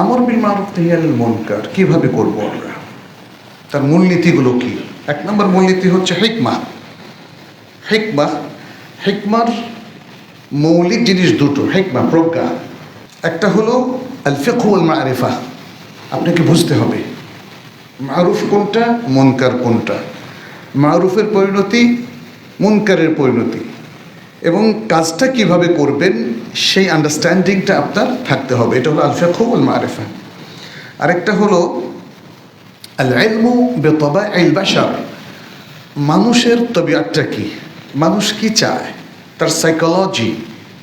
আমর বিল মারুফ নাহিয়াল মুনকার, কীভাবে করব আমরা? তার মূলনীতিগুলো কি? এক নম্বর মূলনীতি হচ্ছে হেকমা। হিকমা, হেকমার মৌলিক জিনিস দুটো, হেকমা, প্রজ্ঞা। একটা হলো আল ফিকহুল মারিফা। আপনাকে বুঝতে হবে, মারুফ কোনটা, মুনকার কোনটা? মারুফের পরিণতি, মুনকারের পরিণতি। এবং কাজটা কীভাবে করবেন, সেই আন্ডারস্ট্যান্ডিংটা আপনার থাকতে হবে। এটা হলো আল ফিকহুল মারিফা আরেকটা হলো আল ইলমু বেতবা ইল বাশার মানুষের তবিয়াতটা কি? মানুষ কি চায়? তার সাইকোলজি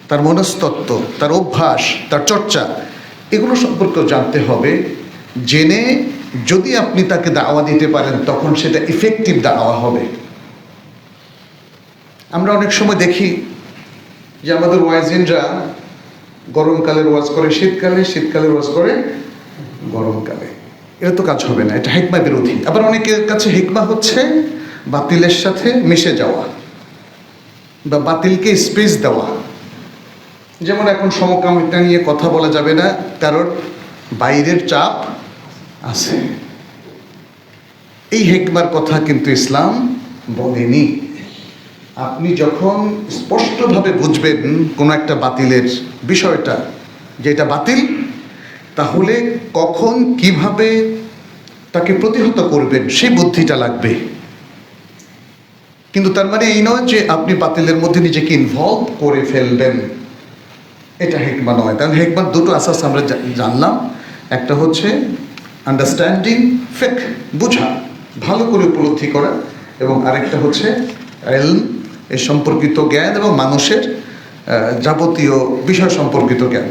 তার মনস্তত্ত্ব, তার অভ্যাস, তার চর্চা, এগুলো সম্পর্কেও জানতে হবে। জেনে যদি আপনি তাকে দাওয়া দিতে পারেন, তখন সেটা ইফেক্টিভ দাওয়া হবে। আমরা অনেক সময় দেখি যে আমাদের ওয়াইজিনরা গরমকালের ওয়াজ করে, শীতকালে শীতকালের ওয়াজ করে, গরমকালে। এটা তো কাজ হবে না, এটা হেকমা বিরোধী। আবার অনেকের কাছে হেকমা হচ্ছে বাতিলের সাথে মিশে যাওয়া বা বাতিলকে স্পেস দেওয়া। যেমন এখন সমকামিতা নিয়ে কথা বলা যাবে না, কারণ বাইরের চাপ আছে। এই হেকমার কথা কিন্তু ইসলাম বলেনি। আপনি যখন স্পষ্টভাবে বুঝবেন কোনো একটা বাতিলের বিষয়টা, যে এটা বাতিল, তাহলে কখন কীভাবে তাকে প্রতিহত করবেন সেই বুদ্ধিটা লাগবে। কিন্তু তার মানে এই নয় যে আপনি বাতিলের মধ্যে নিজেকে ইনভলভ করে ফেলবেন। এটা হেকমা নয়। কারণ হেকমার দুটো আসাস আমরা জানলাম। একটা হচ্ছে আন্ডারস্ট্যান্ডিং ফেক বোঝা, ভালো করে উপলব্ধি করা এবং আরেকটা হচ্ছে এলম এ সম্পর্কিত জ্ঞান এবং মানুষের যাবতীয় বিষয় সম্পর্কিত জ্ঞান।